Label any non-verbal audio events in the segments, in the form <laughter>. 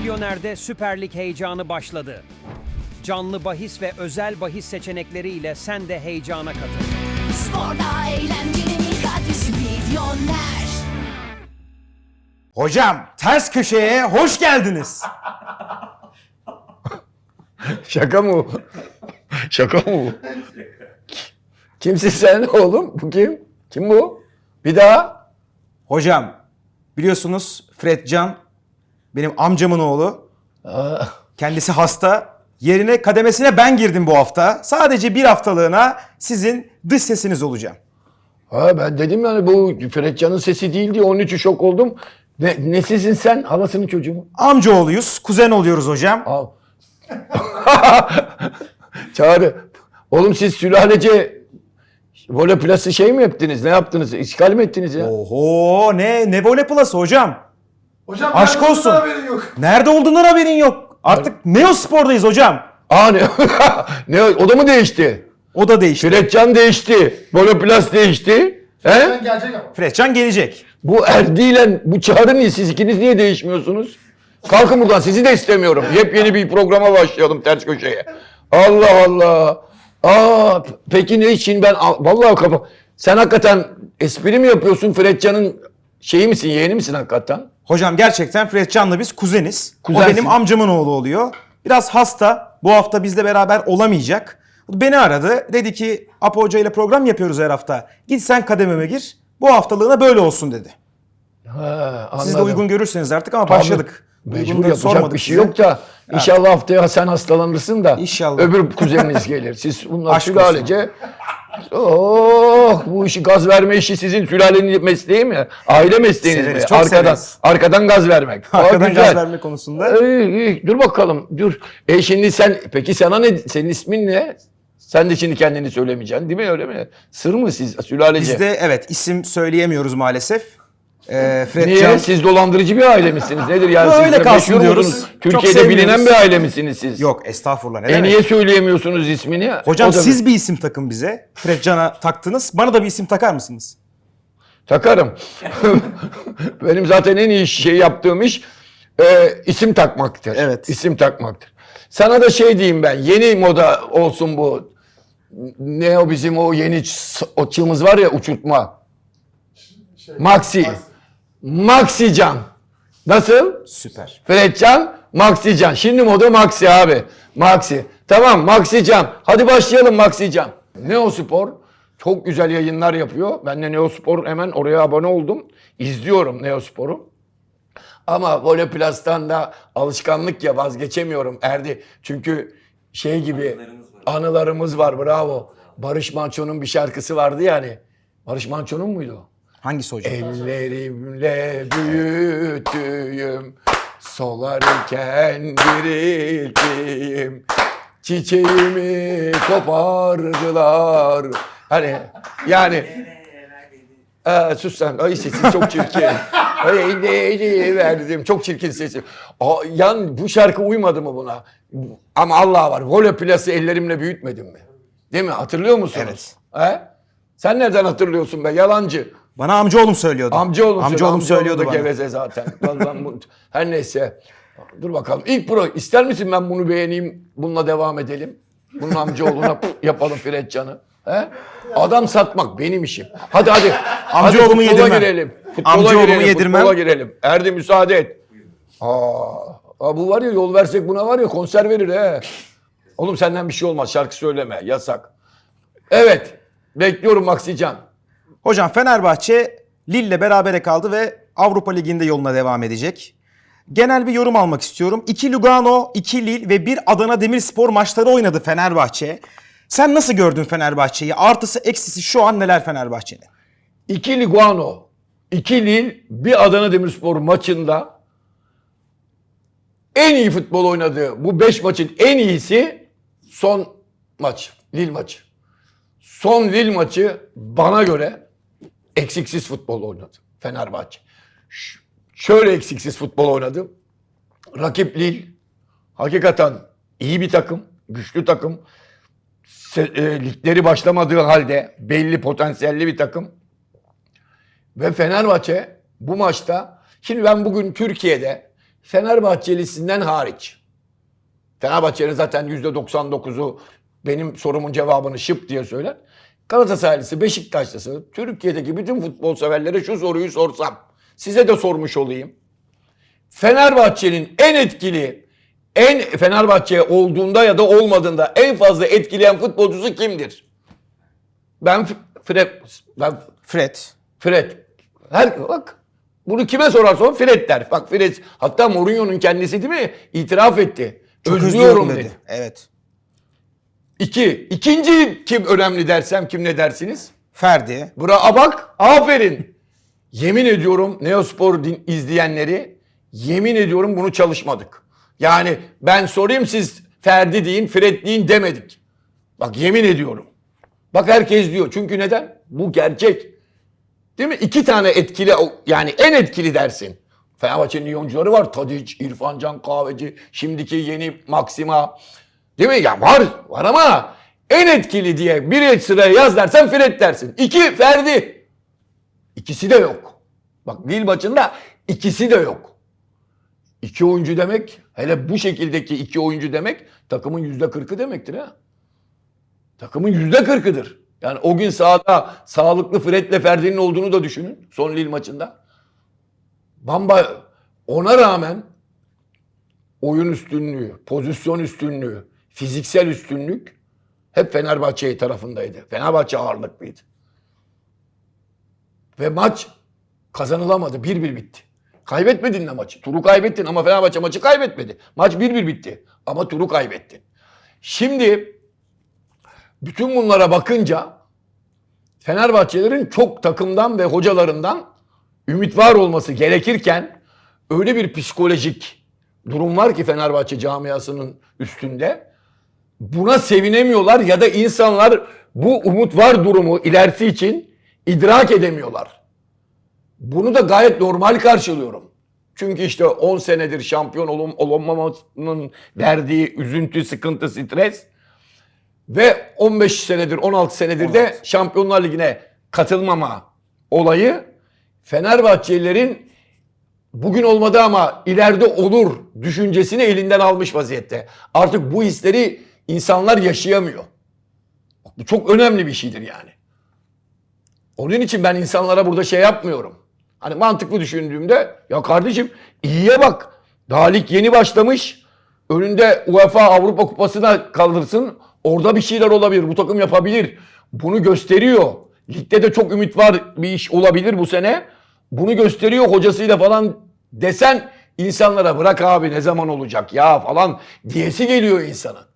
Milyoner'de Süper Lig heyecanı başladı. Canlı bahis ve özel bahis seçenekleriyle sen de heyecana katıl. Sporda eğlencenin adresi Milyoner. Hocam ters köşeye hoş geldiniz. <laughs> Şaka mı bu? <laughs> Şaka mı bu? Kimsin sen oğlum? Bu kim? Kim bu? Bir daha. Hocam biliyorsunuz Fred Can benim amcamın oğlu. Kendisi hasta. Yerine kademesine ben girdim bu hafta. Sadece bir haftalığına sizin dış sesiniz olacağım. ha ben dedim yani bu Fredcan'ın sesi değil diye onun için şok oldum. Ne, nesisin sen? Halasının çocuğu mu? Amcaoğluyuz, kuzen oluyoruz hocam. Aa. <laughs> Çağrı. Oğlum siz sülalece voleplası şey mi yaptınız? Ne yaptınız? İşgal mi ettiniz ya? Oho ne ne voley plası hocam. Hocam Aşk nerede olsun. olduğundan haberin yok. Nerede olduğundan haberin yok. Artık Neospor'dayız hocam. Aa ne? <laughs> ne? O da mı değişti? O da değişti. Fredcan değişti. Voloplas değişti. He? Sen gelecek ama. Fredcan gelecek. Bu Erdi ile bu Çağrı niye siz ikiniz niye değişmiyorsunuz? Kalkın buradan sizi de istemiyorum. Yepyeni bir programa başlayalım ters köşeye. Allah Allah. Aa peki ne için ben al- vallahi kafa. Sen hakikaten espri mi yapıyorsun Fredcan'ın şeyi misin yeğeni misin hakikaten? Hocam gerçekten Fredcan'la biz kuzeniz. Kuzensin. O benim amcamın oğlu oluyor. Biraz hasta. Bu hafta bizle beraber olamayacak. Beni aradı. Dedi ki Apo Hoca ile program yapıyoruz her hafta. Git sen kadememe gir. Bu haftalığına böyle olsun dedi. Ha, Siz de uygun görürseniz artık ama Tabii. başladık. Mecbur Uygun da yapacak sormadık bir şey size. yok da inşallah haftaya sen hastalanırsın da İnşallah. öbür kuzeniniz gelir. Siz <laughs> bunlar Aşk sülalece Oh bu işi gaz verme işi sizin sülalenin mesleği mi? Aile mesleğiniz Severiz, mi? çok arkadan severiz. arkadan gaz vermek. Aa, Arkadan güzel. gaz verme konusunda. İyi, iyi. Dur bakalım dur. E şimdi sen peki sana ne senin ismin ne? Sen de şimdi kendini söylemeyeceksin değil mi öyle mi? Sır mı siz sülalece? Biz de evet isim söyleyemiyoruz maalesef. Ee, Niye? Fredcan Siz dolandırıcı bir aile misiniz? Nedir yani? Öyle Siz kalsın diyoruz. Türkiye'de bilinen bir aile misiniz siz? Yok estağfurullah ne E demek. niye söyleyemiyorsunuz ismini? Hocam da- siz bir isim takın bize. Fredcan'a taktınız. Bana da bir isim takar mısınız? Takarım. <laughs> Benim zaten en iyi şey yaptığım iş e, isim takmaktır. Evet. İsim takmaktır. Sana da şey diyeyim ben. Yeni moda olsun bu. Ne o bizim o yeni o çığımız var ya uçurtma. Şey, Maxi. Maxi Can. Nasıl? Süper. Fredcan, Maxi Can. Şimdi moda Maxi abi. Maxi. Tamam Maxi Can. Hadi başlayalım Maxi Can. Neospor çok güzel yayınlar yapıyor. Ben de Neospor hemen oraya abone oldum. İzliyorum Neospor'u. Ama Voleplas'tan da alışkanlık ya vazgeçemiyorum Erdi. Çünkü şey gibi anılarımız var bravo. Barış Manço'nun bir şarkısı vardı yani. Barış Manço'nun muydu o? Hangisi hocam? Ellerimle büyüttüğüm solarken dirilttiğim çiçeğimi kopardılar. Hani yani Aa, sus sen. Ay sesin çok çirkin. <laughs> Ay ne, ne verdim. Çok çirkin sesin. Aa, yan bu şarkı uymadı mı buna? Ama Allah var. Voley plası ellerimle büyütmedim mi? Değil mi? Hatırlıyor musunuz? He? Sen nereden hatırlıyorsun be? Yalancı. Bana amcaoğlum söylüyordu. Amcaoğlum, Amcaoğlum söylüyordu bana. geveze zaten. Vallahi bu- Her neyse. Dur bakalım. İlk pro. İster misin ben bunu beğeneyim? Bununla devam edelim. Bunun amcaoğluna yapalım Fredcan'ı. He? Adam satmak benim işim. Hadi hadi. Amcaoğlumu hadi yedirmem. girelim. Futbola Amcaoğlumu girelim. yedirmem. Futbola girelim. Erdi müsaade et. Aa, aa, bu var ya yol versek buna var ya konser verir he. Oğlum senden bir şey olmaz. Şarkı söyleme. Yasak. Evet. Bekliyorum Maksican. Hocam Fenerbahçe Lille'le berabere kaldı ve Avrupa Ligi'nde yoluna devam edecek. Genel bir yorum almak istiyorum. 2 Lugano, 2 Lille ve 1 Adana Demirspor maçları oynadı Fenerbahçe. Sen nasıl gördün Fenerbahçe'yi? Artısı eksisi şu an neler Fenerbahçe'nin? İki Lugano, iki Lille, bir Adana Demirspor maçında en iyi futbol oynadığı bu beş maçın en iyisi son maç. Lille maçı. Son Lille maçı bana göre eksiksiz futbol oynadı Fenerbahçe. Şöyle eksiksiz futbol oynadı. Rakip Lille hakikaten iyi bir takım, güçlü takım. E, ligleri başlamadığı halde belli potansiyelli bir takım. Ve Fenerbahçe bu maçta şimdi ben bugün Türkiye'de Fenerbahçelisinden hariç. Fenerbahçe'nin zaten %99'u benim sorumun cevabını şıp diye söyler. Galatasaraylısı, Beşiktaşlısı, Türkiye'deki bütün futbol severlere şu soruyu sorsam. Size de sormuş olayım. Fenerbahçe'nin en etkili, en Fenerbahçe olduğunda ya da olmadığında en fazla etkileyen futbolcusu kimdir? Ben Fred, ben Fred. Fred. Her bak bunu kime sorarsan Fred der. Bak Fred hatta Mourinho'nun kendisi değil mi? İtiraf etti. Çok Özlüyorum dedi. Evet. İki. İkinci kim önemli dersem kim ne dersiniz? Ferdi. Bura bak aferin. Yemin ediyorum Neospor din- izleyenleri yemin ediyorum bunu çalışmadık. Yani ben sorayım siz Ferdi deyin, Fred deyin demedik. Bak yemin ediyorum. Bak herkes diyor. Çünkü neden? Bu gerçek. Değil mi? İki tane etkili yani en etkili dersin. Fenerbahçe'nin iyi oyuncuları var. Tadic, İrfan Can Kahveci, şimdiki yeni Maxima. Değil mi? Ya var, var ama en etkili diye bir sıraya yaz dersen Fred dersin. İki Ferdi. İkisi de yok. Bak Lille maçında ikisi de yok. İki oyuncu demek, hele bu şekildeki iki oyuncu demek takımın yüzde kırkı demektir ha. Takımın yüzde kırkıdır. Yani o gün sahada sağlıklı Fred'le Ferdi'nin olduğunu da düşünün son Lille maçında. Bamba ona rağmen oyun üstünlüğü, pozisyon üstünlüğü, fiziksel üstünlük hep Fenerbahçe tarafındaydı. Fenerbahçe ağırlıklıydı. Ve maç kazanılamadı. 1-1 bitti. Kaybetmedin de maçı. Turu kaybettin ama Fenerbahçe maçı kaybetmedi. Maç 1-1 bitti. Ama turu kaybettin. Şimdi bütün bunlara bakınca Fenerbahçelerin çok takımdan ve hocalarından ümit var olması gerekirken öyle bir psikolojik durum var ki Fenerbahçe camiasının üstünde. Buna sevinemiyorlar ya da insanlar bu umut var durumu ilerisi için idrak edemiyorlar. Bunu da gayet normal karşılıyorum. Çünkü işte 10 senedir şampiyon olum, olamamasının verdiği üzüntü, sıkıntı, stres ve 15 senedir, 16 senedir de Şampiyonlar Ligi'ne katılmama olayı Fenerbahçelilerin bugün olmadı ama ileride olur düşüncesini elinden almış vaziyette. Artık bu hisleri insanlar yaşayamıyor. Bu çok önemli bir şeydir yani. Onun için ben insanlara burada şey yapmıyorum. Hani mantıklı düşündüğümde ya kardeşim iyiye bak. Daha lig yeni başlamış. Önünde UEFA Avrupa Kupası'na kaldırsın. Orada bir şeyler olabilir. Bu takım yapabilir. Bunu gösteriyor. Ligde de çok ümit var bir iş olabilir bu sene. Bunu gösteriyor hocasıyla falan desen insanlara bırak abi ne zaman olacak ya falan diyesi geliyor insana.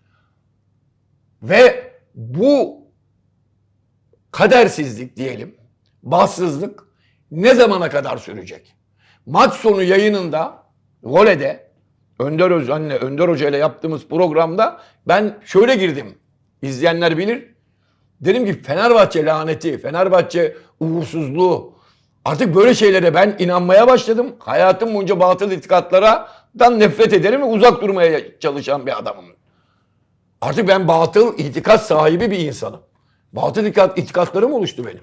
Ve bu kadersizlik diyelim, bahtsızlık ne zamana kadar sürecek? Maç sonu yayınında Vole'de Önder Özen'le Önder Hoca ile yaptığımız programda ben şöyle girdim. İzleyenler bilir. Dedim ki Fenerbahçe laneti, Fenerbahçe uğursuzluğu. Artık böyle şeylere ben inanmaya başladım. Hayatım boyunca batıl itikatlardan nefret ederim ve uzak durmaya çalışan bir adamım. Artık ben batıl itikat sahibi bir insanım. Batıl itikat, itikatlarım oluştu benim.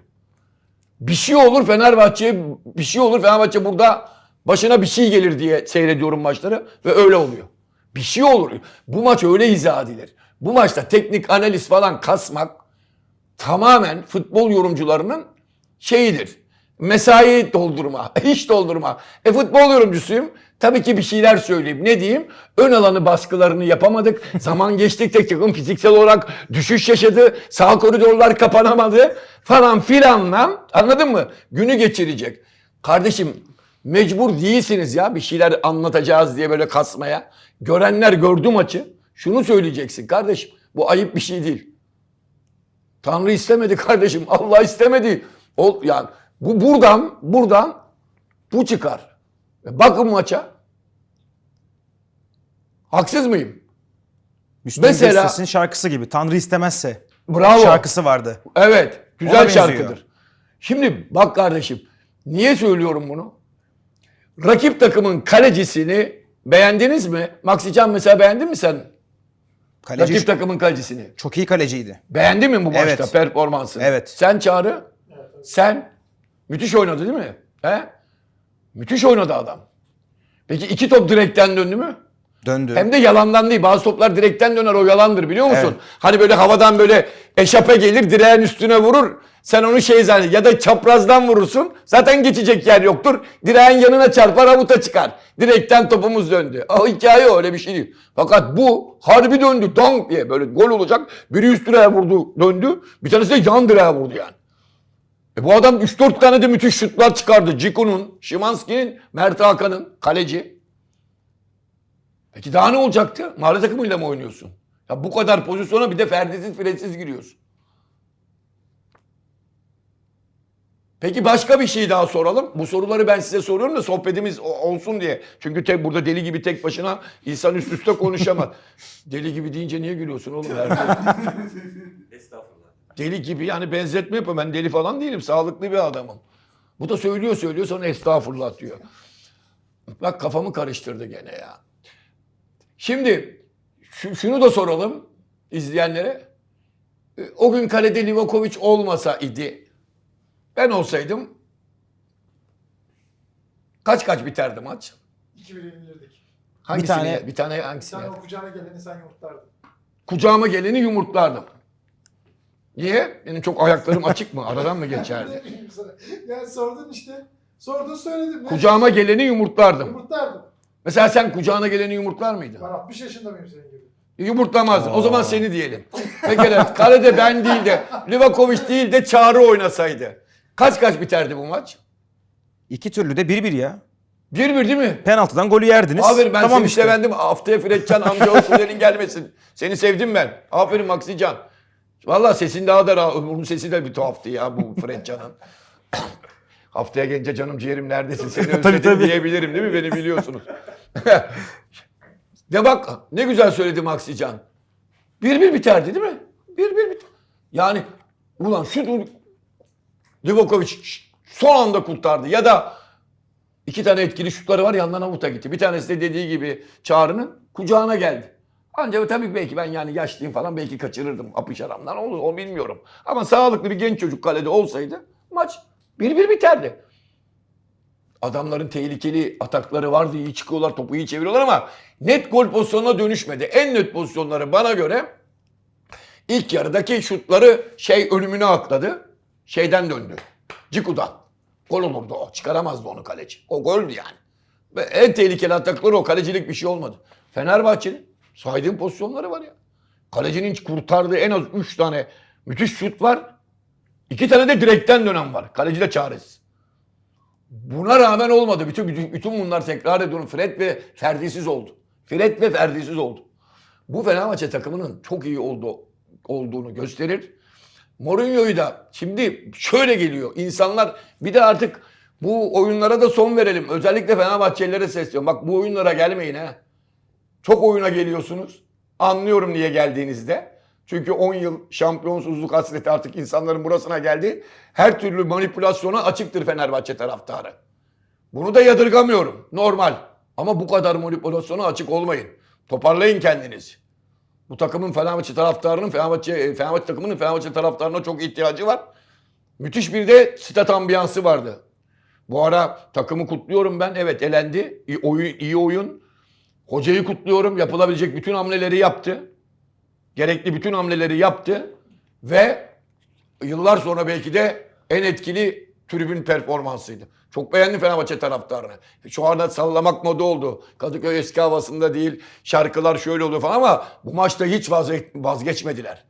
Bir şey olur Fenerbahçe, bir şey olur Fenerbahçe burada başına bir şey gelir diye seyrediyorum maçları ve öyle oluyor. Bir şey olur. Bu maç öyle izah edilir. Bu maçta teknik analiz falan kasmak tamamen futbol yorumcularının şeyidir. Mesai doldurma, <laughs> iş doldurma. E futbol yorumcusuyum. Tabii ki bir şeyler söyleyeyim. Ne diyeyim? Ön alanı baskılarını yapamadık. <laughs> Zaman geçtikçe takım fiziksel olarak düşüş yaşadı. Sağ koridorlar kapanamadı. Falan filanla anladın mı? Günü geçirecek. Kardeşim mecbur değilsiniz ya bir şeyler anlatacağız diye böyle kasmaya. Görenler gördü maçı. Şunu söyleyeceksin kardeşim. Bu ayıp bir şey değil. Tanrı istemedi kardeşim. <laughs> Allah istemedi. O yani bu buradan buradan bu çıkar. E Bakın maça. Haksız mıyım? Müslüm Mesela- Gürses'in şarkısı gibi. Tanrı istemezse. Bravo. Şarkısı vardı. Evet. Ona Güzel benziyor. şarkıdır. Şimdi bak kardeşim. Niye söylüyorum bunu? Rakip takımın kalecisini beğendiniz mi? Maxi Can mesela beğendin mi sen? Kaleci Rakip takımın kalecisini. çok iyi kaleciydi. Beğendin mi bu maçta Evet. performansını? Evet. Sen Çağrı? Sen? Müthiş oynadı değil mi? He? Müthiş oynadı adam. Peki iki top direkten döndü mü? Döndü. Hem de yalandan değil. Bazı toplar direkten döner o yalandır biliyor musun? Evet. Hani böyle havadan böyle eşape gelir direğin üstüne vurur. Sen onu şey zannet ya da çaprazdan vurursun. Zaten geçecek yer yoktur. Direğin yanına çarpar avuta çıkar. Direkten topumuz döndü. O hikaye öyle bir şey değil. Fakat bu harbi döndü. Dong diye böyle gol olacak. Biri üst direğe vurdu döndü. Bir tanesi de yan direğe vurdu yani. E bu adam 3-4 tane de müthiş şutlar çıkardı. Ciku'nun, Şimanski'nin, Mert Hakan'ın kaleci. Peki daha ne olacaktı? Mahalle takımıyla mı oynuyorsun? Ya bu kadar pozisyona bir de ferdisiz firetsiz giriyorsun. Peki başka bir şey daha soralım. Bu soruları ben size soruyorum da sohbetimiz olsun diye. Çünkü tek burada deli gibi tek başına insan üst üste konuşamaz. <laughs> deli gibi deyince niye gülüyorsun oğlum? <laughs> Deli gibi yani benzetme yapıyor. Ben deli falan değilim. Sağlıklı bir adamım. Bu da söylüyor söylüyor sonra estağfurullah diyor. Bak kafamı karıştırdı gene ya. Şimdi şu- şunu da soralım izleyenlere. E, O gün kalede Livakovic olmasa idi. Ben olsaydım kaç kaç biterdi maç? 2-1 yenilirdik. Hangisini? tane- yer? bir tane Sen hangisini? yer? o kucağına geleni sen yumurtlardın. Kucağıma geleni yumurtlardım. Niye? Benim çok ayaklarım açık mı? Aradan mı geçerdi? <laughs> Yani sordun işte. Sordun söyledim. Kucağıma geleni yumurtlardım. Yumurtlardım. Mesela sen kucağına geleni yumurtlar mıydın? Ben 60 yaşında mıyım senin gibi? Yumurtlamazdın. O zaman seni diyelim. Pekala kalede ben değil de Livakovic değil de Çağrı oynasaydı. Kaç kaç biterdi bu maç? İki türlü de 1-1 ya. 1-1 değil mi? Penaltıdan golü yerdiniz. Aferin ben tamam seni işte. sevendim. Haftaya Fredcan amca o gelmesin. Seni sevdim ben. Aferin Maksican. Valla sesin daha da. Bunun sesi de bir tuhaftı ya bu <laughs> Fredcan'ın. <coughs> Haftaya gelince canım ciğerim neredesin seni özledim Tabii, tabii. diyebilirim değil mi? Beni biliyorsunuz. <laughs> de bak ne güzel söyledi Maksican. 1-1 biterdi değil mi? 1-1 biter. Yani ulan şu Livakovic son anda kurtardı ya da iki tane etkili şutları var yandan avuta gitti. Bir tanesi de dediği gibi Çağrı'nın kucağına geldi. Ancak tabii belki ben yani yaşlıyım falan belki kaçırırdım apış aramdan olur o bilmiyorum. Ama sağlıklı bir genç çocuk kalede olsaydı maç 1-1 biterdi. Adamların tehlikeli atakları vardı iyi çıkıyorlar topu iyi çeviriyorlar ama net gol pozisyonuna dönüşmedi. En net pozisyonları bana göre ilk yarıdaki şutları şey ölümüne atladı. Şeyden döndü. Ciku'dan. Gol olurdu o. Çıkaramazdı onu kaleci. O goldü yani. Ve en tehlikeli atakları o. Kalecilik bir şey olmadı. Fenerbahçe'nin saydığım pozisyonları var ya. Kalecinin kurtardığı en az 3 tane müthiş şut var. 2 tane de direkten dönen var. Kaleci de çaresiz. Buna rağmen olmadı. Bütün, bütün, bütün bunlar tekrar ediyorum. Fred ve Ferdi'siz oldu. Fred ve Ferdi'siz oldu. Bu Fenerbahçe takımının çok iyi oldu, olduğunu gösterir. Mourinho'yu da şimdi şöyle geliyor. İnsanlar bir de artık bu oyunlara da son verelim. Özellikle Fenerbahçelilere sesleniyorum. Bak bu oyunlara gelmeyin ha. Çok oyuna geliyorsunuz. Anlıyorum niye geldiğinizde. Çünkü 10 yıl şampiyonsuzluk hasreti artık insanların burasına geldi. Her türlü manipülasyona açıktır Fenerbahçe taraftarı. Bunu da yadırgamıyorum. Normal. Ama bu kadar manipülasyona açık olmayın. Toparlayın kendinizi. Bu takımın Fenerbahçe taraftarının Fenerbahçe Fenerbahçe takımının Fenerbahçe taraftarına çok ihtiyacı var. Müthiş bir de stat ambiyansı vardı. Bu ara takımı kutluyorum ben. Evet elendi. İyi oyun, iyi oyun. Hocayı kutluyorum. Yapılabilecek bütün hamleleri yaptı. Gerekli bütün hamleleri yaptı. Ve yıllar sonra belki de en etkili tribün performansıydı. Çok beğendim Fenerbahçe taraftarını. Şu anda sallamak moda oldu. Kadıköy eski havasında değil. Şarkılar şöyle oluyor falan ama bu maçta hiç vazge- vazgeçmediler.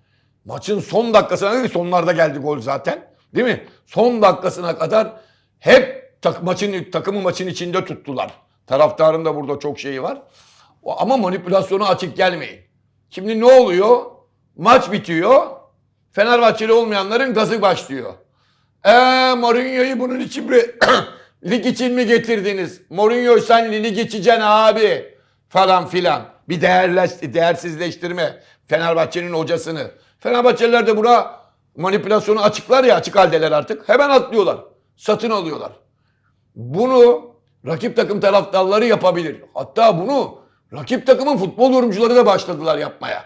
Maçın son dakikasına değil, sonlarda geldi gol zaten. Değil mi? Son dakikasına kadar hep tak, maçın takımı maçın içinde tuttular. Taraftarın da burada çok şeyi var. Ama manipülasyona açık gelmeyin. Şimdi ne oluyor? Maç bitiyor. Fenerbahçeli olmayanların gazı başlıyor. Eee Mourinho'yu bunun için mi <clears throat> lig için mi getirdiniz? Mourinho sen lig geçeceksin abi falan filan. Bir değerleş, değersizleştirme Fenerbahçe'nin hocasını. Fenerbahçeliler de buna manipülasyonu açıklar ya açık haldeler artık. Hemen atlıyorlar. Satın alıyorlar. Bunu rakip takım taraftarları yapabilir. Hatta bunu rakip takımın futbol yorumcuları da başladılar yapmaya.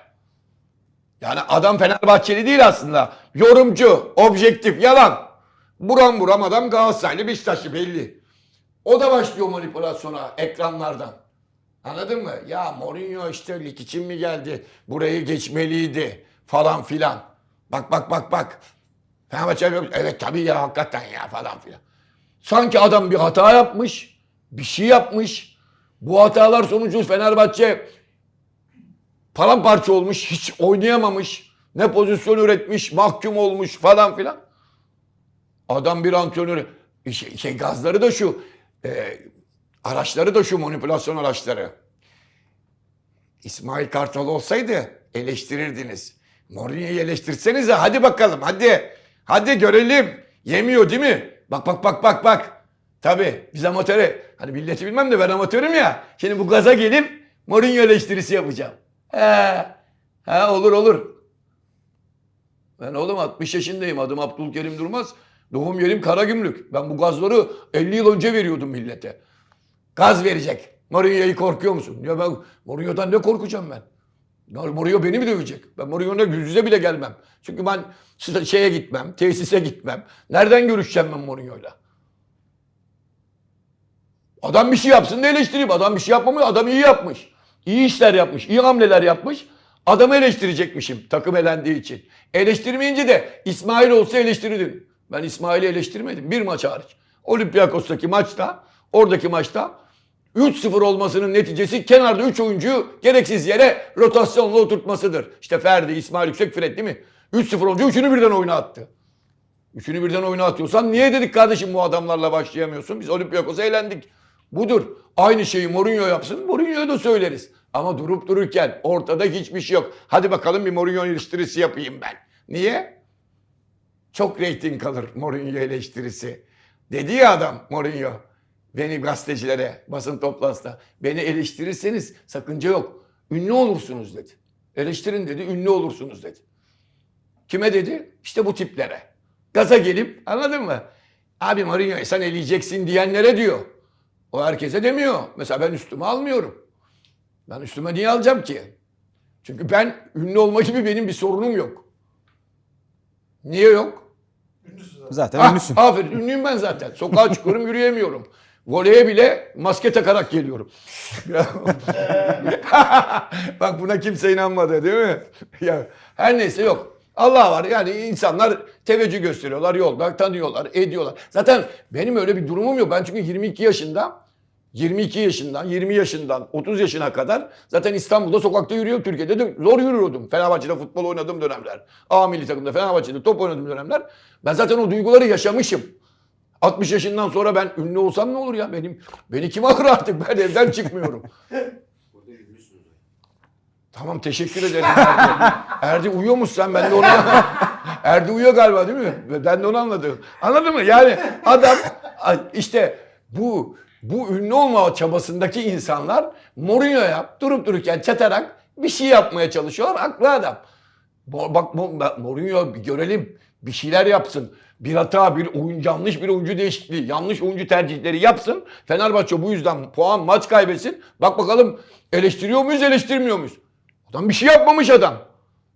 Yani adam Fenerbahçeli değil aslında. Yorumcu, objektif, yalan. Buram buram adam Galatasaraylı, Beşiktaşlı belli. O da başlıyor manipülasyona ekranlardan. Anladın mı? Ya Mourinho işte lig için mi geldi? Burayı geçmeliydi falan filan. Bak bak bak bak. Fenerbahçe evet tabii ya hakikaten ya falan filan. Sanki adam bir hata yapmış, bir şey yapmış. Bu hatalar sonucu Fenerbahçe paramparça olmuş, hiç oynayamamış. Ne pozisyon üretmiş, mahkum olmuş falan filan. Adam bir antrenör, şey, şey gazları da şu, e, araçları da şu manipülasyon araçları. İsmail Kartal olsaydı eleştirirdiniz. Mourinho'yu eleştirsenize hadi bakalım hadi. Hadi görelim. Yemiyor değil mi? Bak bak bak bak bak. Tabii biz amatörü. Hani milleti bilmem de ben amatörüm ya. Şimdi bu gaza gelip Mourinho eleştirisi yapacağım. He. He olur olur. Ben oğlum 60 yaşındayım. Adım Abdülkerim Durmaz. Doğum yerim Karagümrük. Ben bu gazları 50 yıl önce veriyordum millete. Gaz verecek. Mourinho'yu korkuyor musun? Ya ben Mourinho'dan ne korkacağım ben? Mourinho beni mi dövecek? Ben Mourinho'na yüz yüze bile gelmem. Çünkü ben şeye gitmem, tesise gitmem. Nereden görüşeceğim ben Mourinho'yla? Adam bir şey yapsın da eleştireyim. Adam bir şey yapmamıyor. Adam iyi yapmış. İyi işler yapmış. iyi hamleler yapmış. Adamı eleştirecekmişim takım elendiği için. Eleştirmeyince de İsmail olsa eleştirirdim. Ben İsmail'i eleştirmedim. Bir maç hariç. Olympiakos'taki maçta, oradaki maçta 3-0 olmasının neticesi kenarda 3 oyuncuyu gereksiz yere rotasyonla oturtmasıdır. İşte Ferdi, İsmail Yüksek Fred değil mi? 3-0 olunca üçünü birden oyuna attı. Üçünü birden oyuna atıyorsan niye dedik kardeşim bu adamlarla başlayamıyorsun? Biz Olympiakos'a eğlendik. Budur. Aynı şeyi Mourinho yapsın. Mourinho'ya da söyleriz. Ama durup dururken ortada hiçbir şey yok. Hadi bakalım bir Mourinho eleştirisi yapayım ben. Niye? Çok reyting kalır Mourinho eleştirisi. Dedi ya adam Mourinho. Beni gazetecilere, basın toplantısında beni eleştirirseniz sakınca yok. Ünlü olursunuz dedi. Eleştirin dedi, ünlü olursunuz dedi. Kime dedi? İşte bu tiplere. Gaza gelip anladın mı? Abi Mourinho'yu sen eleyeceksin diyenlere diyor. O herkese demiyor. Mesela ben üstüme almıyorum. Ben üstüme niye alacağım ki? Çünkü ben ünlü olma gibi benim bir sorunum yok. Niye yok? Ünlüsün zaten. Zaten Ah, ünlüsün. aferin ünlüyüm ben zaten. Sokağa çıkıyorum <laughs> yürüyemiyorum. Voleye bile maske takarak geliyorum. <laughs> Bak buna kimse inanmadı değil mi? <laughs> ya her neyse yok. Allah var yani insanlar teveccüh gösteriyorlar yolda tanıyorlar ediyorlar. Zaten benim öyle bir durumum yok. Ben çünkü 22 yaşında 22 yaşından 20 yaşından 30 yaşına kadar zaten İstanbul'da sokakta yürüyorum. Türkiye'de de zor yürüyordum. Fenerbahçe'de futbol oynadığım dönemler. A milli takımda Fenerbahçe'de top oynadığım dönemler. Ben zaten o duyguları yaşamışım. 60 yaşından sonra ben ünlü olsam ne olur ya? Benim beni kim alır artık? Ben evden çıkmıyorum. Tamam teşekkür ederim Erdi. Erdi uyuyor musun sen? Ben de onu Erdi uyuyor galiba değil mi? Ben de onu anladım. Anladın mı? Yani adam işte bu bu ünlü olma çabasındaki insanlar Mourinho'ya durup dururken çatarak bir şey yapmaya çalışıyorlar. Haklı adam. Bak Mo- Mourinho bir görelim. Bir şeyler yapsın. Bir hata, bir oyun, yanlış bir oyuncu değişikliği, yanlış oyuncu tercihleri yapsın. Fenerbahçe bu yüzden puan, maç kaybetsin. Bak bakalım eleştiriyor muyuz, eleştirmiyor muyuz? Adam bir şey yapmamış adam.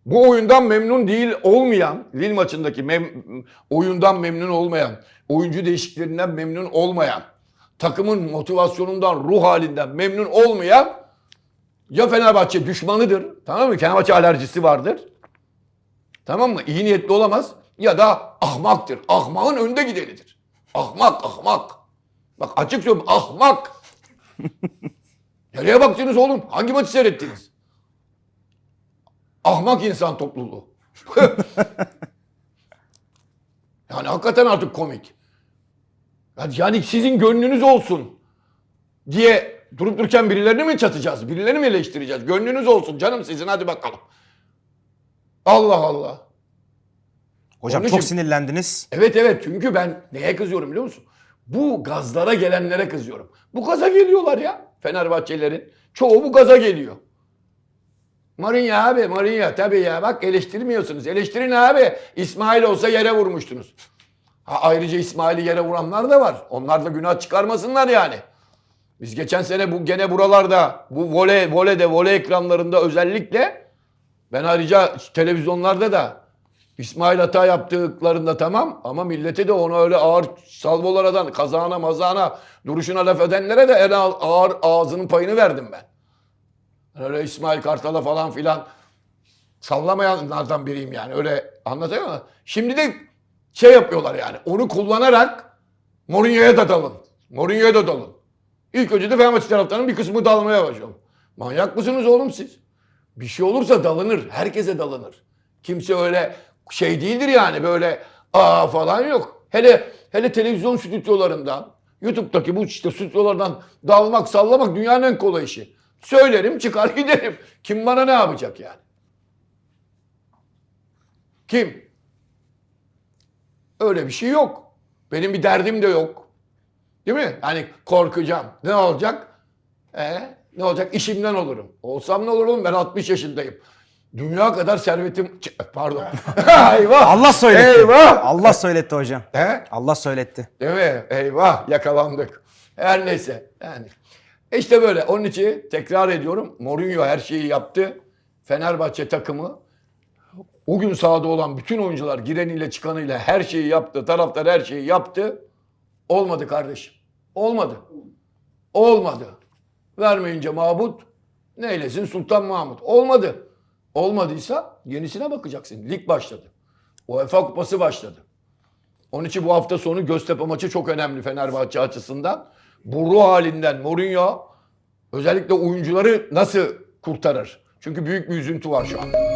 Bu oyundan memnun değil olmayan, Lille maçındaki mem- oyundan memnun olmayan, oyuncu değişikliklerinden memnun olmayan, takımın motivasyonundan, ruh halinden memnun olmayan ya Fenerbahçe düşmanıdır, tamam mı? Fenerbahçe alerjisi vardır. Tamam mı? İyi niyetli olamaz ya da ahmaktır. Ahmakın önde gidenidir. Ahmak, ahmak. Bak açık söylüyorum ahmak. <laughs> Nereye baktınız oğlum? Hangi maçı seyrettiniz? Ahmak insan topluluğu. <laughs> yani hakikaten artık komik. Yani- sizin gönlünüz olsun diye durup dururken birilerini mi çatacağız? Birilerini mi eleştireceğiz? Gönlünüz olsun canım sizin hadi bakalım. Allah Allah. Hocam Onun çok için- sinirlendiniz. Evet evet çünkü ben neye kızıyorum biliyor musun? Bu gazlara gelenlere kızıyorum. Bu gaza geliyorlar ya Fenerbahçelilerin. Çoğu bu gaza geliyor. Mourinho abi Mourinho tabii ya bak eleştirmiyorsunuz. Eleştirin abi. İsmail olsa yere vurmuştunuz. Ha, ayrıca İsmail'i yere vuranlar da var. Onlar da günah çıkarmasınlar yani. Biz geçen sene bu gene buralarda bu voley voleyde voley ekranlarında özellikle ben ayrıca televizyonlarda da İsmail hata yaptıklarında tamam ama millete de ona öyle ağır salvolardan kazağına mazağına duruşuna laf edenlere de en ağır ağzının payını verdim ben. Öyle İsmail Kartal'a falan filan sallamayanlardan biriyim yani. Öyle anlatıyor mu? Şimdi de şey yapıyorlar yani. Onu kullanarak Mourinho'ya da dalın. Mourinho'ya da dalın. İlk önce de Fenerbahçe taraftarının bir kısmı dalmaya başlıyor. Manyak mısınız oğlum siz? Bir şey olursa dalınır. Herkese dalınır. Kimse öyle şey değildir yani böyle aa falan yok. Hele hele televizyon stüdyolarından, YouTube'daki bu işte stüdyolardan dalmak, sallamak dünyanın en kolay işi. Söylerim çıkar <laughs> giderim. Kim bana ne yapacak yani? Kim? Öyle bir şey yok. Benim bir derdim de yok. Değil mi? Hani korkacağım. Ne olacak? E, ne olacak? İşimden olurum. Olsam ne olur oğlum? Ben 60 yaşındayım. Dünya kadar servetim... Ç- Pardon. <laughs> Eyvah. Allah söyletti. Eyvah. Allah söyletti hocam. He? Allah söyletti. Değil mi? Eyvah yakalandık. Her neyse yani. İşte böyle. Onun için tekrar ediyorum. Mourinho her şeyi yaptı. Fenerbahçe takımı o gün sahada olan bütün oyuncular gireniyle çıkanıyla her şeyi yaptı. Taraftar her şeyi yaptı. Olmadı kardeşim. Olmadı. Olmadı. Vermeyince Mahmut neylesin Sultan Mahmut. Olmadı. Olmadıysa yenisine bakacaksın. Lig başladı. UEFA Kupası başladı. Onun için bu hafta sonu Göztepe maçı çok önemli Fenerbahçe açısından. Bu ruh halinden Mourinho özellikle oyuncuları nasıl kurtarır? Çünkü büyük bir üzüntü var şu anda.